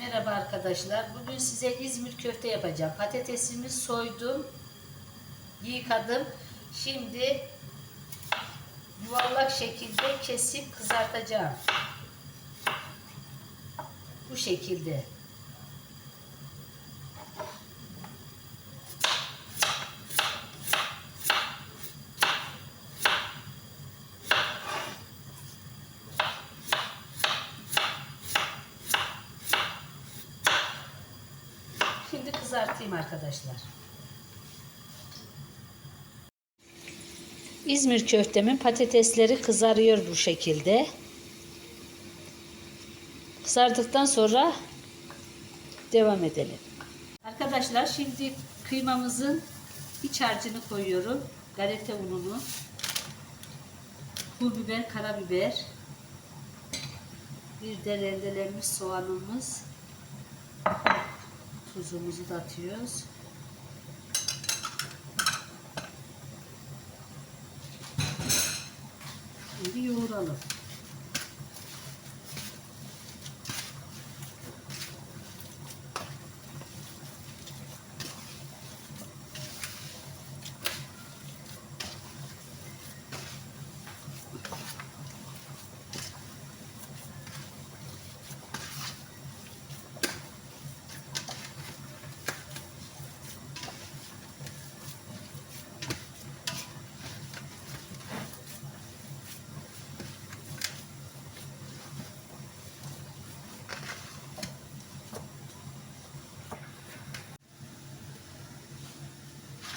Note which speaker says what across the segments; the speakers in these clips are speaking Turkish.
Speaker 1: Merhaba arkadaşlar. Bugün size İzmir köfte yapacağım. Patatesimi soydum, yıkadım. Şimdi yuvarlak şekilde kesip kızartacağım. Bu şekilde. Şimdi kızartayım arkadaşlar. İzmir köftemin patatesleri kızarıyor bu şekilde. Kızardıktan sonra devam edelim. Arkadaşlar şimdi kıymamızın iç harcını koyuyorum. Galeta ununu, pul biber, karabiber, bir de rendelenmiş soğanımız, tuzumuzu da atıyoruz. Şimdi yoğuralım.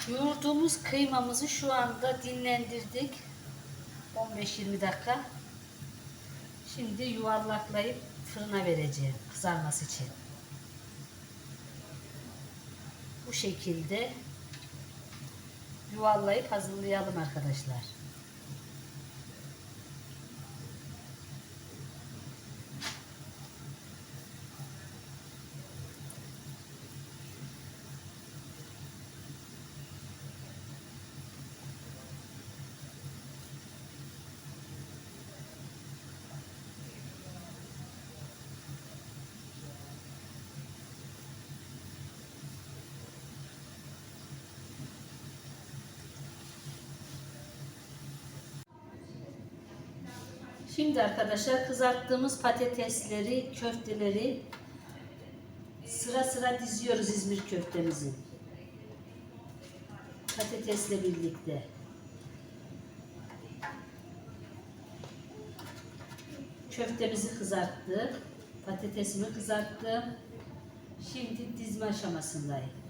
Speaker 1: Yoğurduğumuz kıymamızı şu anda dinlendirdik. 15-20 dakika. Şimdi yuvarlaklayıp fırına vereceğim kızarması için. Bu şekilde yuvarlayıp hazırlayalım arkadaşlar. Şimdi arkadaşlar kızarttığımız patatesleri, köfteleri sıra sıra diziyoruz İzmir köftemizi. Patatesle birlikte. Köftemizi kızarttık. Patatesimi kızarttım. Şimdi dizme aşamasındayım.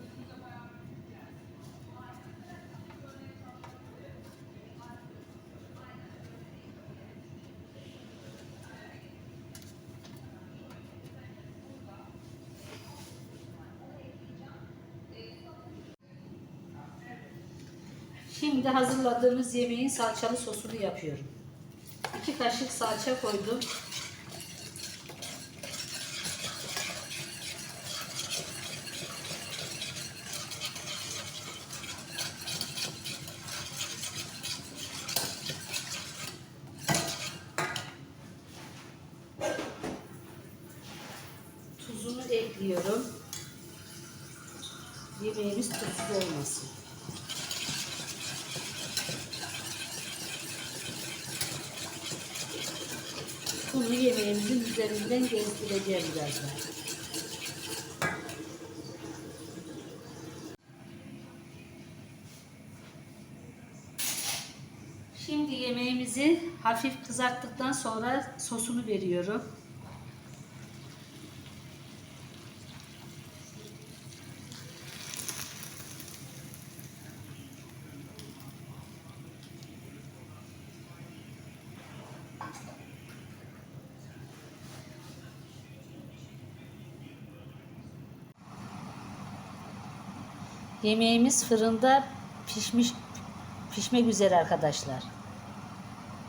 Speaker 1: Şimdi hazırladığımız yemeğin salçalı sosunu yapıyorum. 2 kaşık salça koydum. Tuzunu ekliyorum. Yemeğimiz tuzsuz olmasın. Bunu yemeğimizin üzerinden gezdireceğim birazdan. Şimdi yemeğimizi hafif kızarttıktan sonra sosunu veriyorum. Yemeğimiz fırında pişmiş pişmek üzere arkadaşlar.